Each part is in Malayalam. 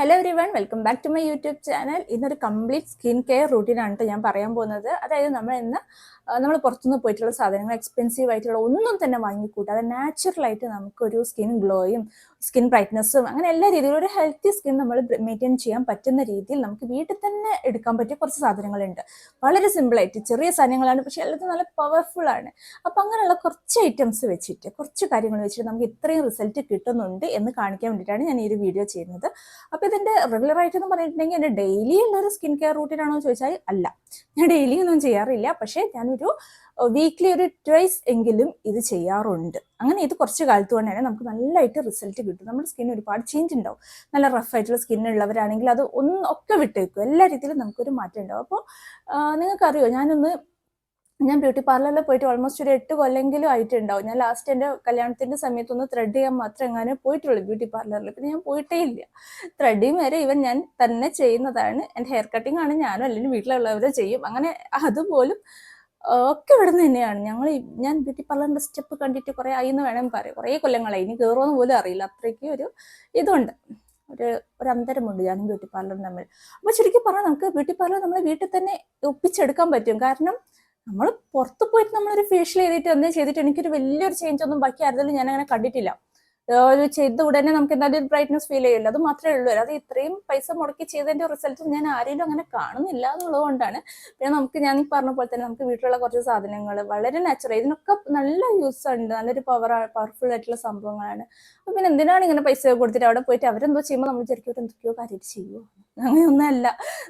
Hello everyone welcome back to my YouTube channel ഇന്നൊരു കംപ്ലീറ്റ് സ്കിൻ കെയർ റൂട്ടീനാണ് കേട്ടോ ഞാൻ പറയാൻ പോകുന്നത്. അതായത് നമ്മൾ ഇന്ന് നമ്മൾ പുറത്തുനിന്ന് പോയിട്ടുള്ള സാധനങ്ങൾ എക്സ്പെൻസീവ് ആയിട്ടുള്ള ഒന്നും തന്നെ വാങ്ങിക്കൂട്ടാതെ നാച്ചുറൽ ആയിട്ട് നമുക്കൊരു സ്കിൻ ഗ്ലോയും സ്കിൻ ബ്രൈറ്റ്നസ്സും അങ്ങനെ എല്ലാ രീതിയിലും ഒരു ഹെൽത്തി സ്കിൻ നമ്മൾ മെയിന്റെയിൻ ചെയ്യാൻ പറ്റുന്ന രീതിയിൽ നമുക്ക് വീട്ടിൽ തന്നെ എടുക്കാൻ പറ്റിയ കുറച്ച് സാധനങ്ങളുണ്ട്. വളരെ സിമ്പിളായിട്ട് ചെറിയ സാധനങ്ങളാണ് പക്ഷേ എല്ലാത്തും നല്ല പവർഫുൾ ആണ്. അപ്പം അങ്ങനെയുള്ള കുറച്ച് ഐറ്റംസ് വെച്ചിട്ട് കുറച്ച് കാര്യങ്ങൾ വെച്ചിട്ട് നമുക്ക് ഇത്രയും റിസൾട്ട് കിട്ടുന്നുണ്ട് എന്ന് കാണിക്കാൻ വേണ്ടിയിട്ടാണ് ഞാൻ ഈ ഒരു വീഡിയോ ചെയ്യുന്നത്. അപ്പോൾ ഇതിന്റെ റെഗുലർ ആയിട്ട് എന്ന് പറഞ്ഞിട്ടുണ്ടെങ്കിൽ എന്റെ ഡെയിലി ഉള്ളൊരു സ്കിൻ കെയർ റൂട്ടീനാണോ എന്ന് ചോദിച്ചാൽ അല്ല. ഞാൻ ഡെയിലി ഒന്നും ചെയ്യാറില്ല പക്ഷേ ഞാനൊരു വീക്ക്ലി ഒരു ട്വൈസ് എങ്കിലും ഇത് ചെയ്യാറുണ്ട്. അങ്ങനെ ഇത് കുറച്ച് കാലത്ത് കൊണ്ട് തന്നെ നമുക്ക് നല്ലതായിട്ട് റിസൾട്ട് കിട്ടും. നമ്മുടെ സ്കിൻ ഒരുപാട് ചേഞ്ച് ഉണ്ടാവും. നല്ല റഫ് ആയിട്ടുള്ള സ്കിൻ ഉള്ളവരാണെങ്കിൽ അത് ഒന്നൊക്കെ ഒക്കെ വിട്ടേക്കും. എല്ലാ രീതിയിലും നമുക്കൊരു മാറ്റം ഉണ്ടാവും. അപ്പോൾ നിങ്ങൾക്കറിയോ? ഞാനൊന്ന് ഞാൻ ബ്യൂട്ടി പാർലറിൽ പോയിട്ട് ഓൾമോസ്റ്റ് ഒരു എട്ട് കൊല്ലെങ്കിലും ആയിട്ടുണ്ടാവും. ഞാൻ ലാസ്റ്റ് എന്റെ കല്യാണത്തിന്റെ സമയത്തൊന്ന് ത്രെഡ് ചെയ്യാൻ മാത്രം എങ്ങാനും പോയിട്ടുള്ളൂ ബ്യൂട്ടി പാർലറിൽ പിന്നെ ഞാൻ പോയിട്ടേ ഇല്ല. ത്രെഡിങ് വരെ ഇവൻ ഞാൻ തന്നെ ചെയ്യുന്നതാണ്. എന്റെ ഹെയർ കട്ടിംഗ് ആണ് ഞാനും അല്ലെങ്കിൽ വീട്ടിലുള്ളവരെ ചെയ്യും. അങ്ങനെ അതുപോലും ഒക്കെ ഇവിടെ നിന്ന് തന്നെയാണ്. ഞങ്ങൾ ഞാൻ ബ്യൂട്ടി പാർലറിന്റെ സ്റ്റെപ്പ് കണ്ടിട്ട് കുറേ ആയി എന്ന് വേണമെങ്കിൽ പറയാം കുറേ കൊല്ലങ്ങളായി. ഇനി കയറുമെന്ന് പോലും അറിയില്ല. അത്രയ്ക്ക് ഒരു ഇതുണ്ട്. ഒരു ഒരു അന്തരമുണ്ട് ഞാനും ബ്യൂട്ടി പാർലറും തമ്മിൽ. അപ്പോൾ ശരിക്കും പറഞ്ഞാൽ നമുക്ക് ബ്യൂട്ടി പാർലർ നമ്മളെ വീട്ടിൽ തന്നെ ഒപ്പിച്ചെടുക്കാൻ പറ്റും. കാരണം നമ്മൾ പുറത്ത് പോയിട്ട് നമ്മളൊരു ഫേഷ്യൽ ചെയ്തിട്ട് എന്തെങ്കിലും ചെയ്തിട്ട് എനിക്കൊരു വലിയൊരു ചേഞ്ച് ഒന്നും ബാക്കി ആയിരുന്നാലും ഞാൻ അങ്ങനെ കണ്ടിട്ടില്ല. ഒരു ചെയ്ത ഉടനെ നമുക്ക് എന്തായാലും ബ്രൈറ്റ്നസ് ഫീൽ ചെയ്യില്ല അത് മാത്രമേ ഉള്ളൂ. അത് ഇത്രയും പൈസ മുടക്കി ചെയ്തതിന്റെ റിസൾട്ട് ഞാൻ ആരെയും അങ്ങനെ കാണുന്നില്ല എന്നുള്ളത് കൊണ്ടാണ് പിന്നെ നമുക്ക് ഞാൻ ഈ പറഞ്ഞ പോലെ തന്നെ നമുക്ക് വീട്ടിലുള്ള കുറച്ച് സാധനങ്ങൾ വളരെ നാച്ചുറൽ ഇതിനൊക്കെ നല്ല യൂസ് ഉണ്ട്. നല്ലൊരു പവർ പവർഫുൾ ആയിട്ടുള്ള സംഭവങ്ങളാണ്. അപ്പൊ പിന്നെ എന്തിനാണ് ഇങ്ങനെ പൈസ കൊടുത്തിട്ട് അവിടെ പോയിട്ട് അവരെന്തോ ചെയ്യുമ്പോൾ നമ്മൾ വിചാരിക്കും എന്തൊക്കെയോ കാര്യം ചെയ്യുമോ അങ്ങനെയൊന്നല്ല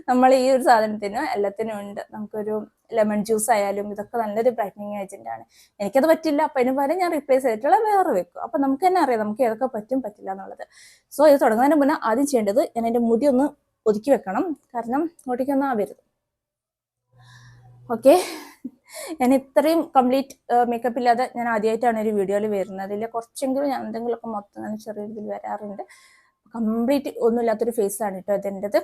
നമ്മൾ ഈ ഒരു സാധനത്തിന് എല്ലാത്തിനും ഉണ്ട്. നമുക്കൊരു ലെമൺ ജ്യൂസ് ആയാലും ഇതൊക്കെ നല്ലൊരു ബ്രൈറ്റനിങ് ഏജന്റ് ആണ്. എനിക്കത് പറ്റില്ല. അപ്പം അതിന് പകരം ഞാൻ റീപ്ലേസ് ചെയ്തിട്ടുള്ള വേറെ വെക്കും. അപ്പം നമുക്ക് തന്നെ അറിയാം നമുക്ക് ഏതൊക്കെ പറ്റും പറ്റില്ല എന്നുള്ളത്. സോ ഇത് തുടങ്ങുന്നതിന് മുന്നേ ആദ്യം ചെയ്യേണ്ടത് ഞാൻ എന്റെ മുടി ഒന്ന് ഒതുക്കി വെക്കണം. കാരണം ഒട്ടിക്കൊന്നും ആവരുത്. ഓക്കെ ഞാൻ ഇത്രയും കംപ്ലീറ്റ് മേക്കപ്പ് ഇല്ലാതെ ഞാൻ ആദ്യമായിട്ടാണ് ഒരു വീഡിയോയിൽ വരുന്നത്. അതിൽ കുറച്ചെങ്കിലും ഞാൻ എന്തെങ്കിലുമൊക്കെ മൊത്തം ഞാൻ ചെറിയ രീതിയിൽ വരാറുണ്ട്. കംപ്ലീറ്റ് ഒന്നുമില്ലാത്തൊരു ഫേസാണ് കേട്ടോ ഇതെന്റെത്.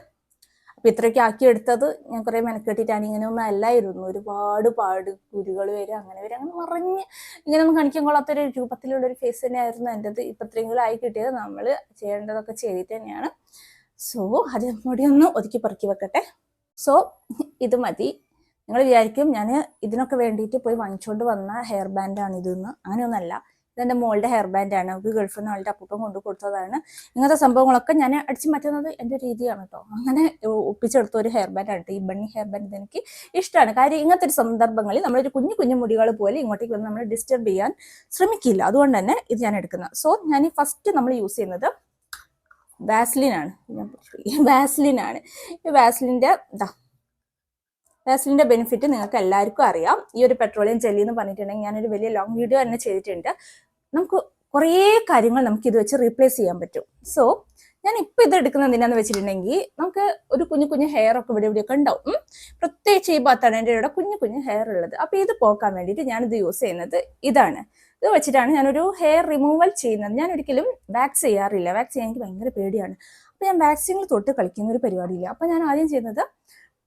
അപ്പൊ ഇത്രയൊക്കെ ആക്കി എടുത്തത് ഞാൻ കുറെ മെനക്കെട്ടിട്ടാണ് ഇങ്ങനെ ഒന്നും അല്ലായിരുന്നു. ഒരുപാട് പാട് കുരുകൾ വരും അങ്ങനെ വരും അങ്ങനെ മറിഞ്ഞ് ഇങ്ങനെ ഒന്നും കാണിക്കാൻ കൊള്ളാത്തൊരു രൂപത്തിലുള്ള ഒരു ഫേസ് തന്നെയായിരുന്നു എന്റെത്. ഇപ്പൊ ഇത്രയെങ്കിലും ആയി കിട്ടിയത് നമ്മൾ ചെയ്യേണ്ടതൊക്കെ ചെയ്തിട്ട് തന്നെയാണ്. സോ അത് മുടി ഒന്ന് ഒതുക്കി പറക്കി വെക്കട്ടെ. സോ ഇത് മതി. നിങ്ങൾ വിചാരിക്കും ഞാൻ ഇതിനൊക്കെ വേണ്ടിയിട്ട് പോയി വാങ്ങിച്ചുകൊണ്ട് വന്ന ഹെയർ ബാൻഡാണ് ഇതെന്ന്. അങ്ങനെയൊന്നല്ല. ഇതെന്റെ മോളുടെ ഹെയർ ബാൻഡാണ് ആണ്. ഗൾഫിൽ നിന്ന് അവളുടെ അപ്പൂപ്പം കൊണ്ടു കൊടുത്തതാണ്. ഇങ്ങനത്തെ സംഭവങ്ങളൊക്കെ ഞാൻ അടിച്ചു മാറ്റുന്നത് എന്റെ രീതിയാണ് കേട്ടോ അങ്ങനെ ഒപ്പിച്ചെടുത്ത ഒരു ഹെയർ ബാൻഡ് ആണ് ഈ ബണ്ണി ഹെയർ ബാൻഡ് എനിക്ക് ഇഷ്ടമാണ് കാര്യം ഇങ്ങനത്തെ ഒരു സന്ദർഭങ്ങളിൽ നമ്മളൊരു കുഞ്ഞു കുഞ്ഞു മുടികൾ പോലെ ഇങ്ങോട്ടേക്ക് വന്ന് നമ്മൾ ഡിസ്റ്റർബ് ചെയ്യാൻ ശ്രമിക്കില്ല. അതുകൊണ്ട് തന്നെ ഇത് ഞാൻ എടുക്കുന്നത്. സോ ഞാൻ ഈ ഫസ്റ്റ് നമ്മൾ യൂസ് ചെയ്യുന്നത് വാസ്ലിൻ ആണ്. വാസ്ലിൻ ആണ്. ഈ വാസ്ലിന്റെ ഇതാ വാസ്ലിന്റെ ബെനിഫിറ്റ് നിങ്ങൾക്ക് എല്ലാവർക്കും അറിയാം. ഈ ഒരു പെട്രോളിയം ജെല്ലി എന്ന് പറഞ്ഞിട്ടുണ്ടെങ്കിൽ ഞാനൊരു വലിയ ലോങ് വീഡിയോ തന്നെ ചെയ്തിട്ടുണ്ട്. നമുക്ക് കുറേ കാര്യങ്ങൾ നമുക്ക് ഇത് വെച്ച് റീപ്ലേസ് ചെയ്യാൻ പറ്റും. സോ ഞാൻ ഇപ്പം ഇത് എടുക്കുന്നത് എന്തിനാന്ന് വെച്ചിട്ടുണ്ടെങ്കിൽ നമുക്ക് ഒരു കുഞ്ഞു കുഞ്ഞു ഹെയർ ഒക്കെ ഇവിടെ ഇവിടെയൊക്കെ ഉണ്ടാവും. പ്രത്യേകിച്ച് ഈ ഇവിടെ കുഞ്ഞു കുഞ്ഞു ഹെയർ ഉള്ളത്. അപ്പോൾ ഇത് പോക്കാൻ വേണ്ടിയിട്ട് ഞാനിത് യൂസ് ചെയ്യുന്നത് ഇതാണ്. ഇത് വെച്ചിട്ടാണ് ഞാനൊരു ഹെയർ റിമൂവൽ ചെയ്യുന്നത്. ഞാൻ ഒരിക്കലും വാക്സ് ചെയ്യാറില്ല. വാക്സ് ചെയ്യാൻ എനിക്ക് ഭയങ്കര പേടിയാണ്. അപ്പോൾ ഞാൻ വാക്സിങ്ങിൽ തൊട്ട് കളിക്കുന്ന ഒരു പരിപാടിയില്ല. അപ്പോൾ ഞാൻ ആദ്യം ചെയ്യുന്നത്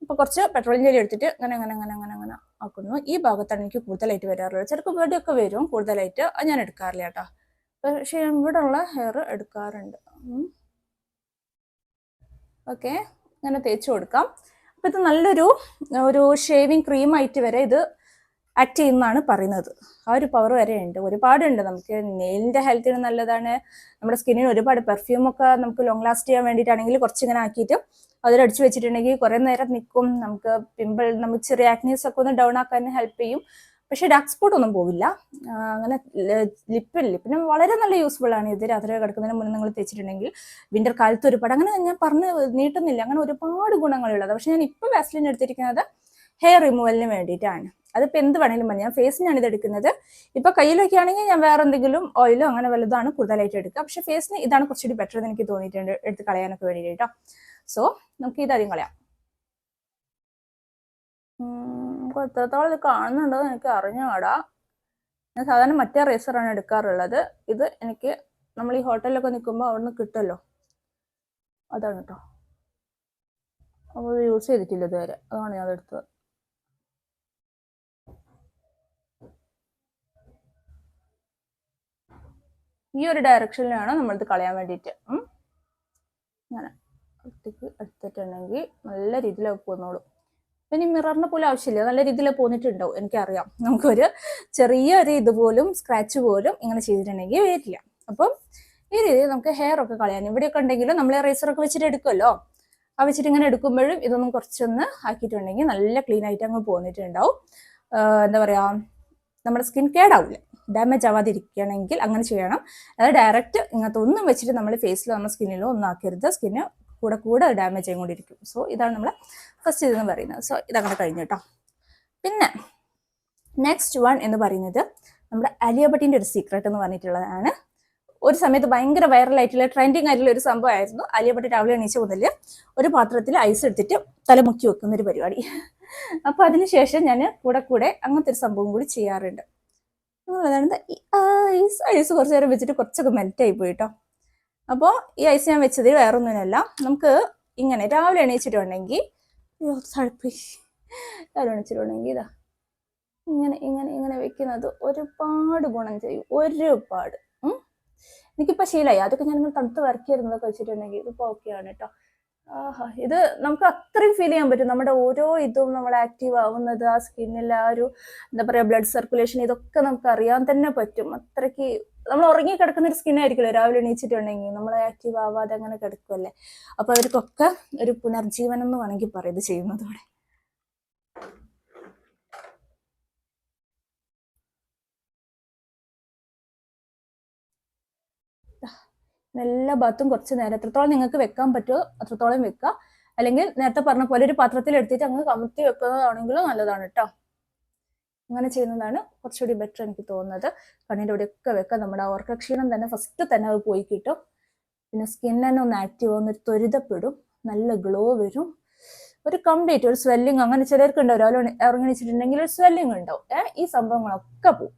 ഇപ്പോൾ കുറച്ച് പെട്രോളിയം ജെല്ലി എടുത്തിട്ട് അങ്ങനെ അങ്ങനെ അങ്ങനെ അങ്ങനെ അങ്ങനെ ആക്കുന്നു. ഈ ഭാഗത്താണ് എനിക്ക് കൂടുതലായിട്ട് വരാറുള്ളത്. ചിലപ്പോൾ ഇവിടെയൊക്കെ വരും കൂടുതലായിട്ട്. ഞാൻ എടുക്കാറില്ല കേട്ടോ. പക്ഷേ ഇവിടെ ഉള്ള ഹെയർ എടുക്കാറുണ്ട്. ഓക്കെ. ഇങ്ങനെ തേച്ച് കൊടുക്കാം. അപ്പം ഇത് നല്ലൊരു ഒരു ഷേവിങ് ക്രീം ആയിട്ട് വരെ ഇത് ആക്ട് ചെയ്യുന്നതാണ് പറയുന്നത്. ആ ഒരു പവർ വരെ ഉണ്ട്. ഒരുപാടുണ്ട്. നമുക്ക് നെയിലിന്റെ ഹെൽത്തിന് നല്ലതാണ്. നമ്മുടെ സ്കിന്നിന് ഒരുപാട് പെർഫ്യൂമൊക്കെ നമുക്ക് ലോങ് ലാസ്റ്റ് ചെയ്യാൻ വേണ്ടിയിട്ടാണെങ്കിൽ കുറച്ചിങ്ങനെ ആക്കിയിട്ട് അതിലടിച്ചു വെച്ചിട്ടുണ്ടെങ്കിൽ കുറേ നേരം നിൽക്കും നമുക്ക് പിമ്പിൾ നമുക്ക് ചെറിയ ആക്നീസ് ഒക്കെ ഒന്ന് ഡൗൺ ആക്കാൻ ഹെൽപ്പ് ചെയ്യും. പക്ഷെ ഡാർക്ക് സ്പോട്ട് ഒന്നും പോവില്ല. അങ്ങനെ ലിപ്പിൽ ലിപ്പിന് വളരെ നല്ല യൂസ്ഫുൾ ആണ് ഇത് രാത്രി കിടക്കുന്നതിന് മുന്നേ നിങ്ങൾ തേച്ചിട്ടുണ്ടെങ്കിൽ. വിന്റർ കാലത്ത് ഒരുപാട് അങ്ങനെ ഞാൻ പറഞ്ഞ് നീട്ടുന്നില്ല. അങ്ങനെ ഒരുപാട് ഗുണങ്ങളുള്ളത്. പക്ഷെ ഞാൻ ഇപ്പം വാസ്ലിൻ എടുത്തിരിക്കുന്നത് ഹെയർ റിമൂവലിന് വേണ്ടിയിട്ടാണ്. അതിപ്പോൾ എന്ത് വേണമെങ്കിലും മതി. ഞാൻ ഫേസിനാണ് ഇത് എടുക്കുന്നത്. ഇപ്പോൾ കയ്യിലൊക്കെ ആണെങ്കിൽ ഞാൻ വേറെ എന്തെങ്കിലും ഓയിലോ അങ്ങനെ വലുതാണ് കൂടുതലായിട്ട് എടുക്കുക. പക്ഷേ ഫേസിന് ഇതാണ് കുറച്ചുകൂടി ബെറ്റർ എന്ന് എനിക്ക് തോന്നിയിട്ടുണ്ട്. എടുത്ത് കളയാനൊക്കെ വേണ്ടിയിട്ട് കേട്ടോ സോ നമുക്ക് ഇതാദ്യം കളയാം എത്രത്തോളം ഇത് കാണുന്നുണ്ടോ എന്ന് എനിക്ക് അറിഞ്ഞുകൂടാ ഞാൻ സാധാരണ മറ്റേ റേസറാണ് എടുക്കാറുള്ളത്. ഇത് എനിക്ക് നമ്മൾ ഈ ഹോട്ടലിലൊക്കെ നിൽക്കുമ്പോൾ അവിടെ നിന്ന് കിട്ടുമല്ലോ. അതാണ് കേട്ടോ അപ്പോൾ യൂസ് ചെയ്തിട്ടില്ല ഇതുവരെ. അതാണ് ഞാൻ അതെടുത്തത് ഈ ഒരു ഡയറക്ഷനിലാണ് നമ്മളിത് കളയാൻ വേണ്ടിയിട്ട്. അങ്ങനെ. അടുത്തേക്ക് എടുത്തിട്ടുണ്ടെങ്കിൽ നല്ല രീതിയിൽ പോന്നോളും. പിന്നെ മിററിനെ പോലും ആവശ്യമില്ല. നല്ല രീതിയിൽ പോന്നിട്ടുണ്ടാവും എനിക്കറിയാം. നമുക്കൊരു ചെറിയൊരു ഇതുപോലും സ്ക്രാച്ച് പോലും ഇങ്ങനെ ചെയ്തിട്ടുണ്ടെങ്കിൽ വരില്ല. അപ്പം ഈ രീതിയിൽ നമുക്ക് ഹെയർ ഒക്കെ കളയാൻ. ഇവിടെയൊക്കെ ഉണ്ടെങ്കിലും നമ്മൾ റേസറൊക്കെ വെച്ചിട്ട് എടുക്കുമല്ലോ? ആ വെച്ചിട്ട് ഇങ്ങനെ എടുക്കുമ്പോഴും ഇതൊന്നും കുറച്ചൊന്ന് ആക്കിയിട്ടുണ്ടെങ്കിൽ നല്ല ക്ലീൻ ആയിട്ട് അങ്ങ് പോന്നിട്ടുണ്ടാവും. എന്താ പറയാ നമ്മുടെ സ്കിൻ കേടാവില്ല ഡാമേജ് ആവാതിരിക്കണമെങ്കിൽ അങ്ങനെ ചെയ്യണം. അതായത് ഡയറക്റ്റ് ഇങ്ങനത്തെ ഒന്നും വെച്ചിട്ട് നമ്മൾ ഫേസിലോ നമ്മുടെ സ്കിന്നിലോ ഒന്നും ആക്കരുത്. സ്കിന്ന് കൂടെ കൂടെ ഡാമേജ് ആയിക്കൊണ്ടിരിക്കും സോ ഇതാണ് നമ്മൾ ഫസ്റ്റ് ഇതെന്ന് പറയുന്നത്. സോ ഇതങ്ങനെ കഴിഞ്ഞു കേട്ടോ പിന്നെ നെക്സ്റ്റ് വൺ എന്ന് പറയുന്നത് നമ്മുടെ അലിയബട്ടിന്റെ ഒരു സീക്രട്ട് എന്ന് പറഞ്ഞിട്ടുള്ളതാണ്. ഒരു സമയത്ത് ഭയങ്കര വൈറലായിട്ടുള്ള ട്രെൻഡിങ് ആയിട്ടുള്ള ഒരു സംഭവമായിരുന്നു. അലിയബട്ടി രാവിലെ എണീച്ച മുതൽ ഒരു പാത്രത്തിൽ ഐസ് എടുത്തിട്ട് തല തലമുക്കി വെക്കുന്ന ഒരു പരിപാടി. അപ്പോൾ അതിനുശേഷം ഞാൻ കൂടെ കൂടെ അങ്ങനത്തെ ഒരു സംഭവം കൂടി ചെയ്യാറുണ്ട്. അതാണ് ഐസ് ഐസ് കുറച്ച് നേരം വെച്ചിട്ട് കുറച്ചൊക്കെ മെൽറ്റ് ആയി പോയിട്ടോ അപ്പോൾ ഈ ഐസ് ഞാൻ വെച്ചത് വേറൊന്നിനല്ല നമുക്ക് ഇങ്ങനെ രാവിലെ എണീച്ചിട്ടുണ്ടെങ്കിൽ തഴപ്പി രാവിലെ എണീച്ചിട്ടുണ്ടെങ്കിൽ ഇതാ ഇങ്ങനെ ഇങ്ങനെ ഇങ്ങനെ വെക്കുന്നത് ഒരുപാട് ഗുണം ചെയ്യും. ഒരുപാട്. എനിക്കിപ്പോൾ ശീലമായി അതൊക്കെ ഞാൻ തണുത്ത് വരക്കിയിരുന്നതൊക്കെ വെച്ചിട്ടുണ്ടെങ്കിൽ ഇതിപ്പോൾ ഓക്കെയാണ് കേട്ടോ ഇത് നമുക്ക് അത്രയും ഫീൽ ചെയ്യാൻ പറ്റും. നമ്മുടെ ഓരോ ഇതും നമ്മൾ ആക്റ്റീവ് ആവുന്നത് ആ സ്കിന്നിൽ ആ ഒരു എന്താ പറയുക ബ്ലഡ് സർക്കുലേഷൻ ഇതൊക്കെ നമുക്ക് അറിയാൻ തന്നെ പറ്റും. അത്രയ്ക്ക് നമ്മൾ ഉറങ്ങി കിടക്കുന്ന ഒരു സ്കിൻ ആയിരിക്കില്ല രാവിലെ എണീച്ചിട്ടുണ്ടെങ്കിൽ നമ്മൾ ആക്റ്റീവ് ആവാതെ അങ്ങനെ കിടക്കുമല്ലേ അപ്പോൾ അവർക്കൊക്കെ ഒരു പുനർജീവനം എന്ന് വേണമെങ്കിൽ പറയും ഇത് ചെയ്യുന്നതോടെ. എല്ലാ ഭാഗത്തും കുറച്ച് നേരം. എത്രത്തോളം നിങ്ങൾക്ക് വെക്കാൻ പറ്റുമോ അത്രത്തോളം വെക്കുക. അല്ലെങ്കിൽ നേരത്തെ പറഞ്ഞ പോലെ ഒരു പാത്രത്തിൽ എടുത്തിട്ട് അങ്ങ് കമത്തി വെക്കുന്നതാണെങ്കിലും നല്ലതാണ് കേട്ടോ അങ്ങനെ ചെയ്യുന്നതാണ് കുറച്ചുകൂടി ബെറ്റർ എനിക്ക് തോന്നുന്നത്. കണ്ണിന്റെ ഇവിടെയൊക്കെ വെക്കുക. നമ്മുടെ ഓർക്ക ക്ഷീണം തന്നെ ഫസ്റ്റ് തന്നെ അത് പോയി കിട്ടും. പിന്നെ സ്കിൻ തന്നെ ഒന്ന് ആക്റ്റീവ് ആവുന്ന ഒരു ത്വരിതപ്പെടും. നല്ല ഗ്ലോ വരും. ഒരു കംപ്ലീറ്റ് ഒരു സ്വെല്ലിങ് അങ്ങനെ ചിലർക്ക് ഉണ്ടാവും രാവിലെ ഇറങ്ങിച്ചിട്ടുണ്ടെങ്കിൽ ഒരു സ്വെല്ലിങ് ഉണ്ടാവും. ഏഹ് ഈ സംഭവങ്ങളൊക്കെ പോവും.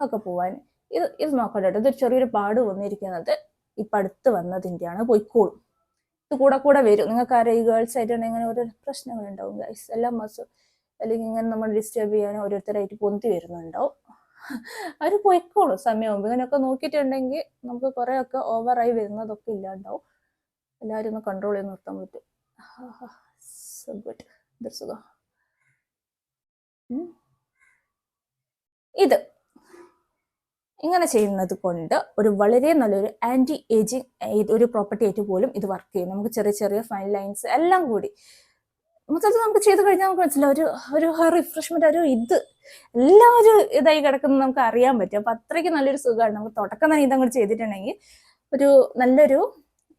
ഒക്കെ പോവാൻ. ഇത് ഇത് നോക്കണ്ട ഇതൊരു ചെറിയൊരു പാട് വന്നിരിക്കുന്നത് ഇപ്പം അടുത്ത് വന്നതിന്റെയാണ് പോയിക്കോളും. ഇത് കൂടെ കൂടെ വരും. നിങ്ങൾക്ക് ആരെ ഈ ഗേൾസ് ആയിട്ടുണ്ടെങ്കിൽ ഇങ്ങനെ ഓരോ പ്രശ്നങ്ങൾ ഉണ്ടാവും ഗൈസ് എല്ലാ മാസവും അല്ലെങ്കിൽ ഇങ്ങനെ നമ്മൾ ഡിസ്റ്റർബ് ചെയ്യാൻ ഓരോരുത്തരായിട്ട് പൊന്തി വരുന്നുണ്ടാവും അവർ പോയിക്കോളും സമയമാകുമ്പോൾ ഇങ്ങനെയൊക്കെ നോക്കിയിട്ടുണ്ടെങ്കിൽ നമുക്ക് കുറേയൊക്കെ ഓവറായി വരുന്നതൊക്കെ ഇല്ലാണ്ടാവും. എല്ലാവരും ഒന്ന് കൺട്രോൾ ചെയ്ത് നിർത്താൻ പറ്റും. സോ ഗുഡ് സുഖം. ഇത്. ഇങ്ങനെ ചെയ്യുന്നത് കൊണ്ട് ഒരു വളരെ നല്ലൊരു ആന്റി ഏജിങ് ഒരു പ്രോപ്പർട്ടി ആയിട്ട് പോലും ഇത് വർക്ക് ചെയ്യും. നമുക്ക് ചെറിയ ചെറിയ ഫൈൻ ലൈൻസ് എല്ലാം കൂടി. മൊത്തത്തിൽ നമുക്ക് ചെയ്ത് കഴിഞ്ഞാൽ നമുക്ക് മനസ്സിലാവും ഒരു ഒരു റിഫ്രഷ്മെന്റ് ഒരു ഇത് എല്ലാം ഒരു ഇതായി കിടക്കുന്നത് നമുക്ക് അറിയാൻ പറ്റും. അപ്പൊ അത്രയ്ക്ക് നല്ലൊരു സുഖമാണ്. നമുക്ക് തുടക്കം തന്നെ ഇതങ്ങോട്ട് ചെയ്തിട്ടുണ്ടെങ്കിൽ ഒരു നല്ലൊരു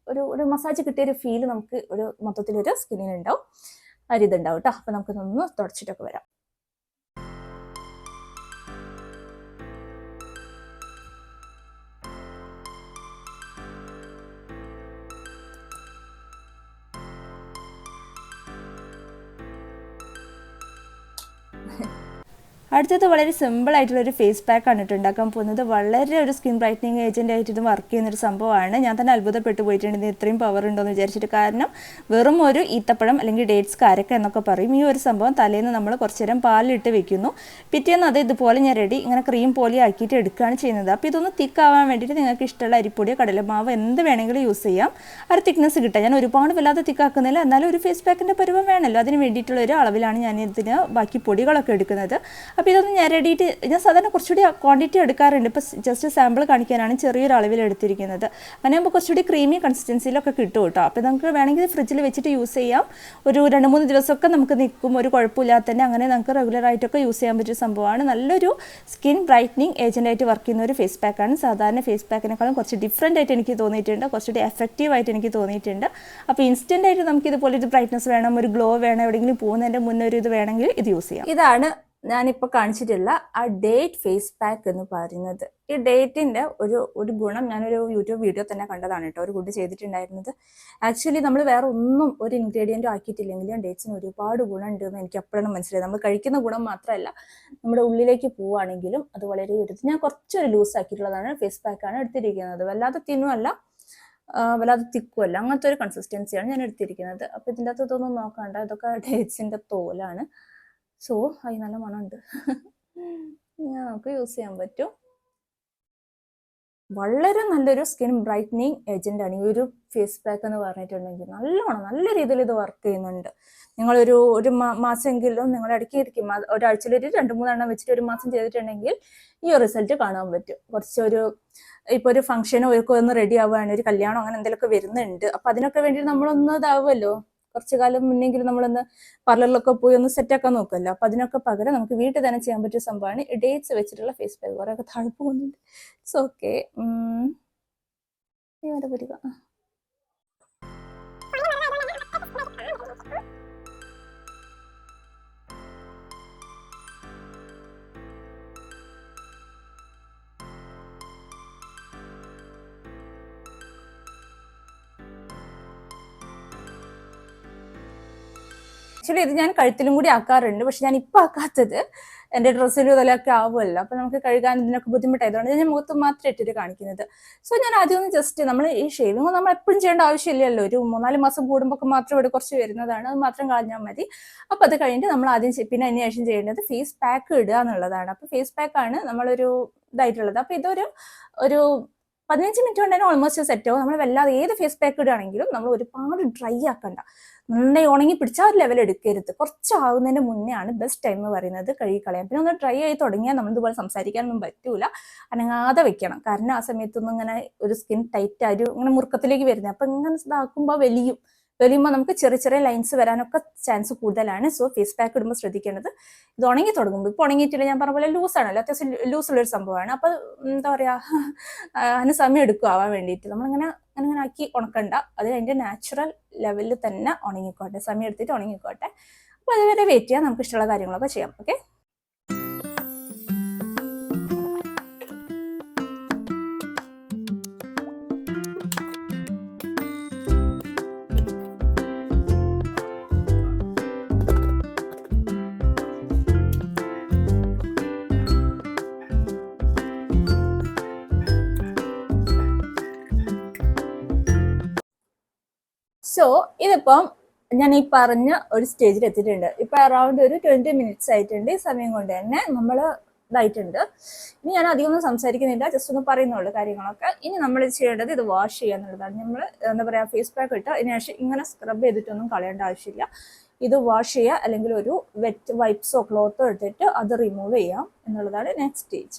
ഒരു ഒരു മസാജ് കിട്ടിയ ഒരു ഫീൽ നമുക്ക് ഒരു മൊത്തത്തിലൊരു സ്കിന്നിനുണ്ടാവും ഇതുണ്ടാവും കേട്ടോ അപ്പൊ നമുക്കൊന്ന് തുടച്ചിട്ടൊക്കെ വരാം. അടുത്തത് വളരെ സിമ്പിൾ ആയിട്ടുള്ള ഒരു ഫേസ് പാക്ക് ആണ് ഉണ്ടാക്കാൻ പോകുന്നത്. വളരെ ഒരു സ്കിൻ ബ്രൈറ്റനിങ് ഏജന്റ് ആയിട്ട് ഇത് വർക്ക് ചെയ്യുന്ന ഒരു സംഭവമാണ്. ഞാൻ തന്നെ അത്ഭുതപ്പെട്ടു പോയിട്ടുണ്ട്. ഇത് ഇത്രയും പവർ ഉണ്ടോ എന്ന് വിചാരിച്ചിട്ട്. കാരണം വെറും ഒരു ഈത്തപ്പഴം അല്ലെങ്കിൽ ഡേറ്റ്സ് കാരക്ക എന്നൊക്കെ പറയും. ഈ ഒരു സംഭവം തലേന്ന് നമ്മൾ കുറച്ച് നേരം പാലിലിട്ട് വെക്കുന്നു. പിറ്റേന്ന് അത് ഇതുപോലെ ഞാൻ റെഡി ഇങ്ങനെ ക്രീം പോലെ ആക്കിയിട്ട് എടുക്കുകയാണ് ചെയ്യുന്നത്. അപ്പോൾ ഇതൊന്ന് തിക്ക് ആവാൻ വേണ്ടിയിട്ട് നിങ്ങൾക്ക് ഇഷ്ടമുള്ള അരിപ്പൊടിയോ കടലമാവോ എന്ത് വേണമെങ്കിലും യൂസ് ചെയ്യാം. ഒരു തിക്നെസ് കിട്ടാം ഞാൻ ഒരുപാട് വല്ലാതെ തിക്കാക്കുന്നില്ല എന്നാലും ഒരു ഫേസ് പാക്കിന്റെ പരുവം വേണമല്ലോ. അതിന് വേണ്ടിയിട്ടുള്ള ഒരു അളവിലാണ് ഞാൻ ഇതിന് ബാക്കി പൊടികളൊക്കെ എടുക്കുന്നത്. അപ്പോൾ ഇതൊന്ന് റെഡിയിട്ട് ഞാൻ സാധാരണ കുറച്ചുകൂടി ക്വാണ്ടിറ്റി എടുക്കാറുണ്ട്. ഇപ്പോൾ ജസ്റ്റ് സാമ്പിൾ കാണിക്കാനാണ് ചെറിയൊരു അളവിൽ എടുത്തിരിക്കുന്നത്. അങ്ങനെ ആകുമ്പോൾ കുറച്ചുകൂടി ക്രീമി കൺസിസ്റ്റൻസിയിലൊക്കെ കിട്ടും കേട്ടോ. അപ്പോൾ നമുക്ക് വേണമെങ്കിൽ ഫ്രിഡ്ജിൽ വെച്ചിട്ട് യൂസ് ചെയ്യാം. ഒരു രണ്ട് മൂന്ന് ദിവസമൊക്കെ നമുക്ക് നിൽക്കും. ഒരു കുഴപ്പമില്ലാതെ തന്നെ അങ്ങനെ നമുക്ക് റെഗുലറായിട്ടൊക്കെ യൂസ് ചെയ്യാൻ പറ്റിയ സംഭവമാണ്. നല്ലൊരു സ്കിൻ ബ്രൈറ്റനിങ് ഏജന്റായിട്ട് വർക്ക് ചെയ്യുന്ന ഒരു ഫേസ് പാക്കാണ് സാധാരണ ഫേസ് പാക്കിനേക്കാളും കുറച്ച് ഡിഫറെന്റ് ആയിട്ട് എനിക്ക് തോന്നിയിട്ടുണ്ട്. കുറച്ചുകൂടി എഫക്റ്റീവ് ആയിട്ട് എനിക്ക് തോന്നിയിട്ടുണ്ട്. അപ്പോൾ ഇൻസ്റ്റന്റ് ആയിട്ട് നമുക്ക് ഇതുപോലെ ഒരു ബ്രൈറ്റ്നസ് വേണം ഒരു ഗ്ലോ വേണം എവിടെയെങ്കിലും പോകുന്നതിന്റെ മുന്നേ ഒരു ഇത് വേണമെങ്കിൽ ഇത് യൂസ് ചെയ്യാം. ഇതാണ് ഞാനിപ്പോൾ കാണിച്ചിട്ടുള്ള ആ ഡേറ്റ് ഫേസ് പാക്ക് എന്ന് പറയുന്നത്. ഈ ഡേറ്റിന്റെ ഒരു ഒരു ഗുണം ഞാനൊരു യൂട്യൂബ് വീഡിയോ തന്നെ കണ്ടതാണ് കേട്ടോ. ഒരു കുട്ടി ചെയ്തിട്ടുണ്ടായിരുന്നത്. ആക്ച്വലി നമ്മൾ വേറെ ഒന്നും ഒരു ഇൻഗ്രീഡിയന്റും ആക്കിയിട്ടില്ലെങ്കിലും ഡേറ്റ്സിന് ഒരുപാട് ഗുണമുണ്ട് എന്ന് എനിക്ക് എപ്പോഴും മനസ്സിലായത്. നമ്മൾ കഴിക്കുന്ന ഗുണം മാത്രമല്ല നമ്മുടെ ഉള്ളിലേക്ക് പോവുകയാണെങ്കിലും അത് വളരെ ഒരു ഞാൻ കുറച്ചൊരു ലൂസ് ആക്കിയിട്ടുള്ളതാണ് ഫേസ് പാക്കാണ് എടുത്തിരിക്കുന്നത്. വല്ലാതെ തിന്നുമല്ല വല്ലാതെ തിക്കുമല്ല അങ്ങനത്തെ ഒരു കൺസിസ്റ്റൻസിയാണ് ഞാൻ എടുത്തിരിക്കുന്നത്. അപ്പോൾ ഇതിന്റെ അകത്ത് ഇതൊന്നും നോക്കണ്ട. ഇതൊക്കെ ഡേറ്റ്സിന്റെ തോലാണ്. സോ അതിന് നല്ല മണമുണ്ട്. നമുക്ക് യൂസ് ചെയ്യാൻ പറ്റും. വളരെ നല്ലൊരു സ്കിൻ ബ്രൈറ്റനിങ് ഏജന്റ് ആണ്. ഈ ഒരു ഫേസ് പാക്ക് എന്ന് പറഞ്ഞിട്ടുണ്ടെങ്കിൽ നല്ലോണം നല്ല രീതിയിൽ ഇത് വർക്ക് ചെയ്യുന്നുണ്ട്. നിങ്ങളൊരു ഒരു മാസമെങ്കിലും നിങ്ങൾ ഇടയ്ക്ക് ഇരിക്കും. അത് ഒരാഴ്ചയിൽ ഒരു രണ്ട് മൂന്നെണ്ണം വെച്ചിട്ട് ഒരു മാസം ചെയ്തിട്ടുണ്ടെങ്കിൽ ഈ റിസൾട്ട് കാണാൻ പറ്റും. കുറച്ചൊരു ഇപ്പൊ ഒരു ഫംഗ്ഷനോ ഒക്കെ ഒന്ന് റെഡി ആവുകയാണ്. ഒരു കല്യാണം അങ്ങനെ എന്തെങ്കിലുമൊക്കെ വരുന്നുണ്ട്. അപ്പൊ അതിനൊക്കെ വേണ്ടി നമ്മളൊന്ന് ഇതാവുമല്ലോ? കുറച്ചു കാലം മുന്നെങ്കിലും നമ്മളൊന്ന് പാർലറിലൊക്കെ പോയി ഒന്ന് സെറ്റ് ആക്കാൻ നോക്കുമല്ലോ അപ്പൊ അതിനൊക്കെ പകരം നമുക്ക് വീട്ടിൽ തന്നെ ചെയ്യാൻ പറ്റിയ സംഭവമാണ് ഡേറ്റ്സ് വെച്ചിട്ടുള്ള ഫേസ് പാക്ക് ഒക്കെ തണുപ്പ് പോകുന്നുണ്ട്. ഇറ്റ്സ് ഓക്കെ വരെ വരിക ആക്ച്വലി ഇത് ഞാൻ കഴുത്തിലും കൂടി ആക്കാറുണ്ട്. പക്ഷെ ഞാൻ ഇപ്പൊ ആക്കാത്തത് എന്റെ ഡ്രസ്സിലും ഇതിലൊക്കെ ആവുമല്ലോ. അപ്പൊ നമുക്ക് കഴുകാൻ ഇതിനൊക്കെ ബുദ്ധിമുട്ടായതുകൊണ്ട് ഞാൻ മുഖത്ത് മാത്രം ഇട്ടിട്ട് കാണിക്കുന്നത്. സോ ഞാൻ ആദ്യം ഒന്ന് ജസ്റ്റ് നമ്മൾ ഈ ഷേവിംഗ് നമ്മൾ എപ്പോഴും ചെയ്യേണ്ട ആവശ്യമില്ലല്ലോ. ഒരു മൂന്നാൽ മാസം കൂടുമ്പോൾ മാത്രം ഇവിടെ കുറച്ച് വരുന്നതാണ്. അത് മാത്രം കളഞ്ഞാൽ മതി. അപ്പൊ അത് കഴിഞ്ഞിട്ട് നമ്മൾ ആദ്യം പിന്നെ അന്വേഷണം ചെയ്യേണ്ടത് ഫേസ് പാക്ക് ഇടുക എന്നുള്ളതാണ്. അപ്പൊ ഫേസ് പാക്ക് ആണ് നമ്മളൊരു ഇതായിട്ടുള്ളത്. അപ്പൊ ഇതൊരു ഒരു പതിനഞ്ച് മിനിറ്റ് കൊണ്ട് തന്നെ ഓൾമോസ്റ്റ് സെറ്റ് ആവും. നമ്മൾ വല്ലാതെ ഏത് ഫേസ് പാക്ക് ഇടുകയാണെങ്കിലും നമ്മൾ ഒരുപാട് ഡ്രൈ ആക്കണ്ട. നന്നായി ഉണങ്ങി പിടിച്ചാൽ ഒരു ലെവൽ എടുക്കരുത്. കുറച്ചാവുന്നതിന് മുന്നേ ആണ് ബെസ്റ്റ് ടൈം എന്ന് പറയുന്നത് കഴുകി കളയാൻ പിന്നെ ഒന്ന് ഡ്രൈ ആയി തുടങ്ങിയാൽ നമ്മൾ ഇതുപോലെ സംസാരിക്കാനൊന്നും പറ്റൂല. അനങ്ങാതെ വെക്കണം. കാരണം ആ സമയത്തൊന്നും ഇങ്ങനെ ഒരു സ്കിൻ ടൈറ്റ് ആരും ഇങ്ങനെ മുറുക്കത്തിലേക്ക് വരുന്നത്. അപ്പൊ ഇങ്ങനെ ഇതാക്കുമ്പോൾ വലിയും. വലിയുമ്പോൾ നമുക്ക് ചെറിയ ചെറിയ ലൈൻസ് വരാനൊക്കെ ചാൻസ് കൂടുതലാണ്. സോ ഫേസ് പാക്ക് ഇടുമ്പോൾ ശ്രദ്ധിക്കേണ്ടത് ഇത് ഉണങ്ങി തുടങ്ങുമ്പോൾ ഇപ്പോൾ ഉണങ്ങിയിട്ടില്ല ഞാൻ പറഞ്ഞ പോലെ ലൂസ് ആണല്ലോ. അത്യാവശ്യം ലൂസ് ഉള്ളൊരു സംഭവമാണ് അപ്പോൾ എന്താ പറയാ ആ, അതിന് സമയം എടുക്കും ആവാൻ വേണ്ടിയിട്ട്. നമ്മളിങ്ങനെ അങ്ങനെ ആക്കി ഉണക്കണ്ട. അത് അതിന്റെ നാച്ചുറൽ ലെവലിൽ തന്നെ ഉണങ്ങിക്കോട്ടെ. സമയം എടുത്തിട്ട് ഉണങ്ങിക്കോട്ടെ. അപ്പോൾ അതുവരെ വെയിറ്റ് ചെയ്യാം. നമുക്ക് ഇഷ്ടമുള്ള കാര്യങ്ങളൊക്കെ ചെയ്യാം. ഓക്കെ സോ ഇതിപ്പം ഞാൻ ഈ പറഞ്ഞ ഒരു സ്റ്റേജിൽ എത്തിയിട്ടുണ്ട്. ഇപ്പൊ അറൗണ്ട് ഒരു ട്വന്റി മിനിറ്റ്സ് ആയിട്ടുണ്ട്. ഈ സമയം കൊണ്ട് തന്നെ നമ്മൾ ഇതായിട്ടുണ്ട്. ഇനി ഞാൻ അധികം ഒന്നും സംസാരിക്കുന്നില്ല. ജസ്റ്റ് ഒന്ന് പറയുന്നുള്ളൂ കാര്യങ്ങളൊക്കെ. ഇനി നമ്മൾ ചെയ്യേണ്ടത് ഇത് വാഷ് ചെയ്യുക എന്നുള്ളതാണ്. നമ്മൾ എന്താ പറയാ ഫേസ് പാക്ക് ഇട്ട് അതിന് ശേഷം ഇങ്ങനെ സ്ക്രബ് ചെയ്തിട്ടൊന്നും കളയേണ്ട ആവശ്യമില്ല. ഇത് വാഷ് ചെയ്യുക. അല്ലെങ്കിൽ ഒരു വെറ്റ് വൈപ്സോ ക്ലോത്തോ എടുത്തിട്ട് അത് റിമൂവ് ചെയ്യാം എന്നുള്ളതാണ് നെക്സ്റ്റ് സ്റ്റേജ്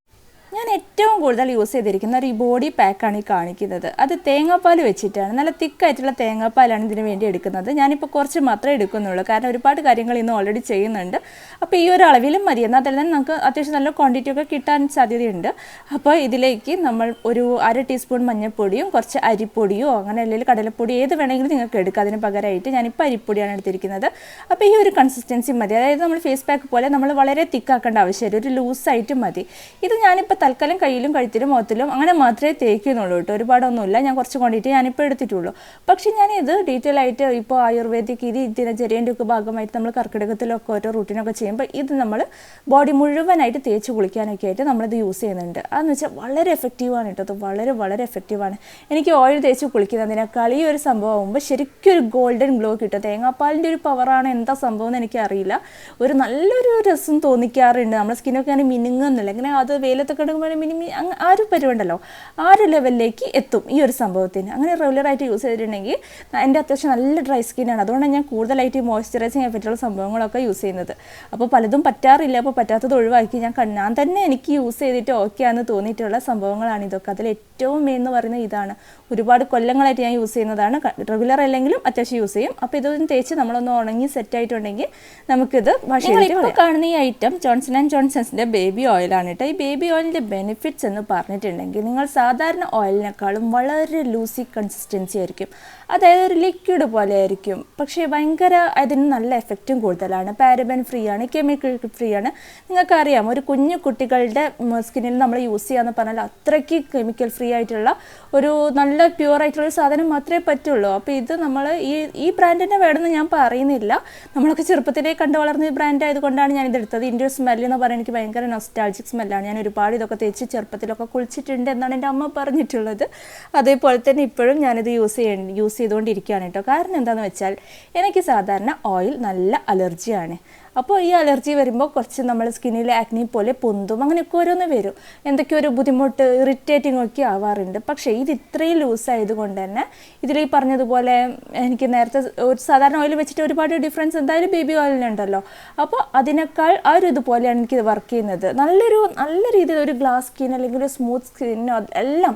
ഞാൻ ഏറ്റവും കൂടുതൽ യൂസ് ചെയ്തിരിക്കുന്ന ഒരു ബോഡി പാക്കാണ് ഈ കാണിക്കുന്നത്. അത് തേങ്ങാപ്പാൽ വെച്ചിട്ടാണ്. നല്ല തിക്കായിട്ടുള്ള തേങ്ങാപ്പാലാണ് ഇതിന് വേണ്ടി എടുക്കുന്നത്. ഞാനിപ്പോൾ കുറച്ച് മാത്രമേ എടുക്കുന്നുള്ളൂ. കാരണം ഒരുപാട് കാര്യങ്ങൾ ഇന്ന് ഓൾറെഡി ചെയ്യുന്നുണ്ട്. അപ്പോൾ ഈ ഒരു അളവിലും മതി. എന്നാൽ തന്നെ നമുക്ക് അത്യാവശ്യം നല്ല ക്വാണ്ടിറ്റി ഒക്കെ കിട്ടാൻ സാധ്യതയുണ്ട്. അപ്പോൾ ഇതിലേക്ക് നമ്മൾ ഒരു അര ടീസ്പൂൺ മഞ്ഞൾപ്പൊടിയും കുറച്ച് അരിപ്പൊടിയോ അങ്ങനെ അല്ലെങ്കിൽ കടലപ്പൊടി ഏത് വേണമെങ്കിലും നിങ്ങൾക്ക് എടുക്കാം. അതിന് പകരമായിട്ട് ഞാനിപ്പോൾ അരിപ്പൊടിയാണ് എടുത്തിരിക്കുന്നത്. അപ്പോൾ ഈ ഒരു കൺസിസ്റ്റൻസി മതി. അതായത് നമ്മൾ ഫേസ് പാക്ക് പോലെ നമ്മൾ വളരെ തിക്കാക്കേണ്ട ആവശ്യമില്ല. ഒരു ലൂസായിട്ട് മതി. ഇത് ഞാനിപ്പോൾ തൽക്കാലം കയ്യിലും കഴുത്തിലും മുഖത്തിലും അങ്ങനെ മാത്രമേ തേക്കുന്നുള്ളൂ കേട്ടോ. ഒരുപാടൊന്നുമില്ല. ഞാൻ കുറച്ച് ക്വാണ്ടിറ്റി ഞാനിപ്പോൾ എടുത്തിട്ടുള്ളൂ. പക്ഷേ ഞാൻ ഇത് ഡീറ്റെയിൽ ആയിട്ട് ഇപ്പോൾ ആയുർവേദിക് ഇത് ദിനചര്യന്റെ ഒക്കെ ഭാഗമായിട്ട് നമ്മൾ കർക്കിടകത്തിലൊക്കെ ഓരോ റൂട്ടീനൊക്കെ ചെയ്യുമ്പോൾ ഇത് നമ്മൾ ബോഡി മുഴുവനായിട്ട് തേച്ച് കുളിക്കാനൊക്കെ ആയിട്ട് നമ്മളിത് യൂസ് ചെയ്യുന്നുണ്ട്. അതെന്ന് വെച്ചാൽ വളരെ എഫക്റ്റീവാണ് കേട്ടോ. അത് വളരെ വളരെ എഫക്റ്റീവാണ് എനിക്ക് ഓയിൽ തേച്ച് കുളിക്കുന്നതിനേക്കാൾ ഈ ഒരു സംഭവം ആകുമ്പോൾ ശരിക്കും ഒരു ഗോൾഡൻ ഗ്ലോ കിട്ടും. തേങ്ങാപ്പാലിന്റെ ഒരു പവറാണ് എന്താ സംഭവം എന്ന് എനിക്കറിയില്ല. ഒരു നല്ലൊരു രസം തോന്നിക്കാറുണ്ട്. നമ്മുടെ സ്കിന്നൊക്കെ അങ്ങനെ മിനുങ്ങുന്നില്ല. ഇങ്ങനെ അത് വെയിലത്തൊക്കെ എടുക്കുമ്പോൾ മിനിമി അങ്ങ് ആ ഒരു പരിവുണ്ടല്ലോ ആ ഒരു ലെവലിലേക്ക് എത്തും ഈ ഒരു സംഭവത്തിന്? അങ്ങനെ റെഗുലറായിട്ട് യൂസ് ചെയ്തിട്ടുണ്ടെങ്കിൽ എന്റെ അത്യാവശ്യം നല്ല ഡ്രൈ സ്കിന്നാണ് അതുകൊണ്ടാണ് ഞാൻ കൂടുതലായിട്ട് ഈ മോയ്സ്ചറൈസിങ് ചെയ്യാൻ പറ്റുള്ള സംഭവങ്ങളൊക്കെ യൂസ് ചെയ്യുന്നത്. അപ്പോൾ പലതും പറ്റാറില്ല. അപ്പോൾ പറ്റാത്തത് ഒഴിവാക്കി ഞാൻ ഞാൻ തന്നെ എനിക്ക് യൂസ് ചെയ്തിട്ട് ഓക്കെ ആണെന്ന് തോന്നിയിട്ടുള്ള സംഭവങ്ങളാണ് ഇതൊക്കെ. അതിൽ ഏറ്റവും മെയിൻ എന്ന് പറയുന്നത് ഇതാണ്. ഒരുപാട് കൊല്ലങ്ങളായിട്ട് ഞാൻ യൂസ് ചെയ്യുന്നതാണ്. റെഗുലർ അല്ലെങ്കിലും അത്യാവശ്യം യൂസ് ചെയ്യും. അപ്പോൾ ഇതൊന്നും തേച്ച് നമ്മളൊന്ന് ഉണങ്ങി സെറ്റ് ആയിട്ടുണ്ടെങ്കിൽ നമുക്കിത് വാഷ് കാണുന്ന ഈ ഐറ്റം ജോൺസൺ ആൻഡ് ജോൺസൺസിന്റെ ബേബി ഓയിലാണ് കേട്ടോ. ഈ ബേബി ഓയിലിന്റെ ബെനിഫിറ്റ് ബെനിഫിറ്റ്സ് എന്ന് പറഞ്ഞിട്ടുണ്ടെങ്കിൽ നിങ്ങൾ സാധാരണ ഓയിലിനേക്കാളും വളരെ ലൂസി കൺസിസ്റ്റൻസി ആയിരിക്കും. അതായത് ഒരു ലിക്വിഡ് പോലെ ആയിരിക്കും. പക്ഷേ ഭയങ്കര അതിന് നല്ല എഫക്റ്റും കൂടുതലാണ്. പാരബൻ ഫ്രീ ആണ് കെമിക്കൽ ഫ്രീ ആണ്. നിങ്ങൾക്കറിയാം ഒരു കുഞ്ഞു കുട്ടികളുടെ സ്കിന്നിൽ നമ്മൾ യൂസ് ചെയ്യാന്ന് പറഞ്ഞാൽ അത്രയ്ക്ക് കെമിക്കൽ ഫ്രീ ആയിട്ടുള്ള ഒരു നല്ല പ്യുവർ ആയിട്ടുള്ള സാധനം മാത്രമേ പറ്റുള്ളൂ. അപ്പോൾ ഇത് നമ്മൾ ഈ ഈ ബ്രാൻഡിനെ വേണമെന്ന് ഞാൻ പറയുന്നില്ല. നമ്മളൊക്കെ ചെറുപ്പത്തിലേ കണ്ടു വളർന്ന ബ്രാൻഡ് ആയതുകൊണ്ടാണ് ഞാൻ ഇതെടുത്തത് ഇതിന്റെ ഒരു സ്മെല്ല് എന്ന് പറയുന്നത് എനിക്ക് ഭയങ്കര നൊസ്റ്റാൾജിക് സ്മെല്ലാണ് ഞാൻ ഒരുപാട് ഇതൊക്കെ തേച്ച് ചെറുപ്പത്തിലൊക്കെ കുളിച്ചിട്ടുണ്ട് എന്നാണ് എന്റെ അമ്മ പറഞ്ഞിട്ടുള്ളത്. അതേപോലെ തന്നെ ഇപ്പോഴും ഞാനിത് യൂസ് ചെയ്യ യൂസ് ചെയ്തുകൊണ്ടിരിക്കുകയാണ് കേട്ടോ. കാരണം എന്താണെന്ന് വെച്ചാൽ എനിക്ക് സാധാരണ ഓയിൽ നല്ല അലർജിയാണ് അപ്പോൾ ഈ അലർജി വരുമ്പോൾ കുറച്ച് നമ്മൾ സ്കിന്നിൽ ആക്നി പോലെ പൊന്തും അങ്ങനെയൊക്കെ ഓരോന്ന് വരും. എന്തൊക്കെയോ ഒരു ബുദ്ധിമുട്ട് ഇറിറ്റേറ്റിംഗ് ഒക്കെ ആവാറുണ്ട്. പക്ഷേ ഇത് ഇത്രയും ലൂസ് ആയതുകൊണ്ട് തന്നെ ഇതിൽ ഈ പറഞ്ഞതുപോലെ എനിക്ക് നേരത്തെ ഒരു സാധാരണ ഓയിൽ വെച്ചിട്ട് ഒരുപാട് ഡിഫറൻസ് എന്തായാലും ബേബി ഓയിലിനുണ്ടല്ലോ അപ്പോൾ അതിനേക്കാൾ ആ ഒരു ഇതുപോലെയാണ് എനിക്കിത് വർക്ക് ചെയ്യുന്നത്. നല്ലൊരു നല്ല രീതിയിൽ ഒരു ഗ്ലാസ് സ്കിൻ അല്ലെങ്കിൽ ഒരു സ്മൂത്ത് സ്കിന്നോ എല്ലാം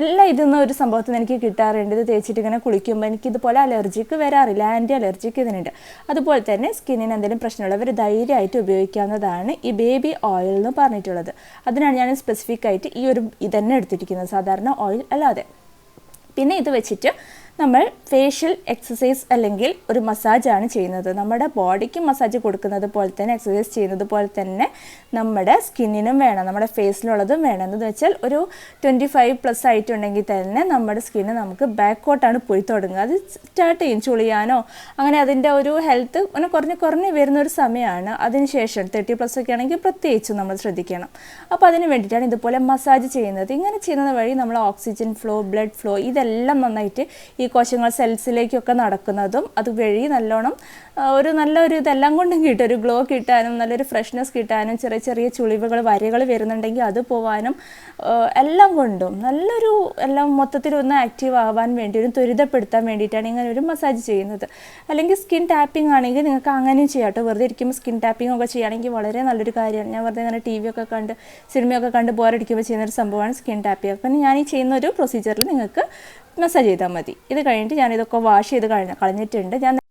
എല്ലാം ഇതിൽ നിന്ന് ഒരു സംഭവത്തിൽ എനിക്ക് കിട്ടാറുണ്ട്. ഇത് തേച്ചിട്ട് ഇങ്ങനെ കുളിക്കുമ്പോൾ എനിക്ക് ഇതുപോലെ അലർജിക്ക് വരാറില്ല. ആന്റി അലർജിക്ക് ഇതിനുണ്ട്. അതുപോലെ തന്നെ സ്കിന്നിന് എന്തെങ്കിലും പ്രശ്നമുള്ളവർ ധൈര്യമായിട്ട് ഉപയോഗിക്കാവുന്നതാണ് ഈ ബേബി ഓയിൽ എന്ന് പറഞ്ഞിട്ടുള്ളത്. അതിനാണ് ഞാൻ സ്പെസിഫിക് ആയിട്ട് ഈ ഒരു ഇതന്നെ എടുത്തിരിക്കുന്നത്. സാധാരണ ഓയിൽ അല്ലാതെ. പിന്നെ ഇത് വെച്ചിട്ട് നമ്മൾ ഫേഷ്യൽ എക്സസൈസ് അല്ലെങ്കിൽ ഒരു മസാജാണ് ചെയ്യുന്നത്. നമ്മുടെ ബോഡിക്ക് മസാജ് കൊടുക്കുന്നത് പോലെ തന്നെ എക്സസൈസ് ചെയ്യുന്നത് പോലെ തന്നെ നമ്മുടെ സ്കിന്നിനും വേണം നമ്മുടെ ഫേസിലുള്ളതും വേണം. എന്ന് വെച്ചാൽ ഒരു ട്വന്റി ഫൈവ് പ്ലസ് ആയിട്ടുണ്ടെങ്കിൽ തന്നെ നമ്മുടെ സ്കിന്ന് നമുക്ക് ബാക്കോട്ടാണ് പോയി തുടങ്ങുക. അത് സ്റ്റാർട്ട് ചെയ്യും ചുളിയാനോ അങ്ങനെ അതിന്റെ ഒരു ഹെൽത്ത് അങ്ങനെ കുറഞ്ഞ് കുറഞ്ഞ് വരുന്ന ഒരു സമയമാണ്. അതിനുശേഷം തേർട്ടി പ്ലസ് ഒക്കെ ആണെങ്കിൽ പ്രത്യേകിച്ചും നമ്മൾ ശ്രദ്ധിക്കണം. അപ്പോൾ അതിന് വേണ്ടിയിട്ടാണ് ഇതുപോലെ മസാജ് ചെയ്യുന്നത്. ഇങ്ങനെ ചെയ്യുന്നത് വഴി നമ്മൾ ഓക്സിജൻ ഫ്ലോ ബ്ലഡ് ഫ്ലോ ഇതെല്ലാം നന്നായിട്ട് ഈ കോശങ്ങൾ സെൽസിലേക്കൊക്കെ നടക്കുന്നതും അതുവഴി നല്ലോണം ഒരു നല്ലൊരു ഇതെല്ലാം കൊണ്ടും കിട്ടും. ഒരു ഗ്ലോ കിട്ടാനും നല്ലൊരു ഫ്രഷ്നെസ് കിട്ടാനും ചെറിയ ചെറിയ ചുളിവുകൾ വരകൾ വരുന്നുണ്ടെങ്കിൽ അത് പോവാനും എല്ലാം കൊണ്ടും നല്ലൊരു എല്ലാം മൊത്തത്തിൽ ഒന്ന് ആക്റ്റീവ് ആവാൻ വേണ്ടി ഒരു ത്വരിതപ്പെടുത്താൻ വേണ്ടിയിട്ടാണ് ഇങ്ങനെ ഒരു മസാജ് ചെയ്യുന്നത്. അല്ലെങ്കിൽ സ്കിൻ ടാപ്പിംഗ് ആണെങ്കിൽ നിങ്ങൾക്ക് അങ്ങനെയും ചെയ്യാം കേട്ടോ. വെറുതെ ഇരിക്കുമ്പോൾ സ്കിൻ ടാപ്പിംഗ് ഒക്കെ ചെയ്യുകയാണെങ്കിൽ വളരെ നല്ലൊരു കാര്യമാണ്. ഞാൻ വെറുതെ ഇങ്ങനെ ടി ഒക്കെ കണ്ട് സിനിമയൊക്കെ കണ്ട് ബോറടിക്കുമ്പോൾ ചെയ്യുന്ന ഒരു സംഭവമാണ് സ്കിൻ ടാപ്പിംഗ്. അപ്പം ഞാൻ ഈ ചെയ്യുന്ന ഒരു പ്രൊസീജിയറിൽ നിങ്ങൾക്ക് മസാജ് ചെയ്താൽ മതി. ഇത് കഴിഞ്ഞിട്ട് ഞാനിതൊക്കെ വാഷ് ചെയ്ത് കഴിഞ്ഞ കളഞ്ഞിട്ടുണ്ട്. ഞാൻ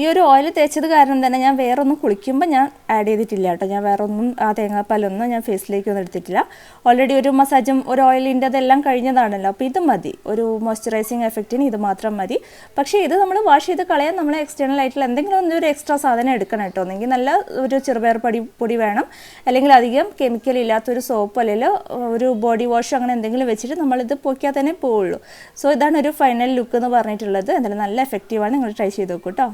ഈ ഒരു ഓയിൽ തേച്ചത് കാരണം തന്നെ ഞാൻ വേറെ ഒന്നും കുളിക്കുമ്പോൾ ഞാൻ ആഡ് ചെയ്തിട്ടില്ല കേട്ടോ. ഞാൻ വേറെ ഒന്നും ആ തേങ്ങാപ്പാലൊന്നും ഞാൻ ഫേസിലേക്കൊന്നും എടുത്തിട്ടില്ല. ഓൾറെഡി ഒരു മസാജും ഒരു ഓയിലിന്റെ അതെല്ലാം കഴിഞ്ഞതാണല്ലോ. അപ്പോൾ ഇത് മതി. ഒരു മോയ്സ്ചറൈസിങ് എഫക്റ്റിന് ഇത് മാത്രം മതി. പക്ഷേ ഇത് നമ്മൾ വാഷ് ചെയ്ത് കളയാൻ നമ്മൾ എക്സ്റ്റേണൽ ആയിട്ടുള്ള എന്തെങ്കിലും ഒന്നും ഒരു എക്സ്ട്രാ സാധനം എടുക്കണം കേട്ടോ. ഒന്നെങ്കിൽ നല്ല ഒരു ചെറുപയർ പൊടി പൊടി വേണം. അല്ലെങ്കിൽ അധികം കെമിക്കൽ ഇല്ലാത്തൊരു സോപ്പ് അല്ലെങ്കിൽ ഒരു ബോഡി വാഷ് അങ്ങനെ എന്തെങ്കിലും വെച്ചിട്ട് നമ്മളിത് പൊക്കിയാൽ തന്നെ പോവുള്ളൂ. സോ ഇതാണ് ഒരു ഫൈനൽ ലുക്ക് എന്ന് പറഞ്ഞിട്ടുള്ളത്. എന്തായാലും നല്ല എഫക്റ്റീവാണ് നിങ്ങൾ ട്രൈ ചെയ്ത് നോക്കൂ കേട്ടോ.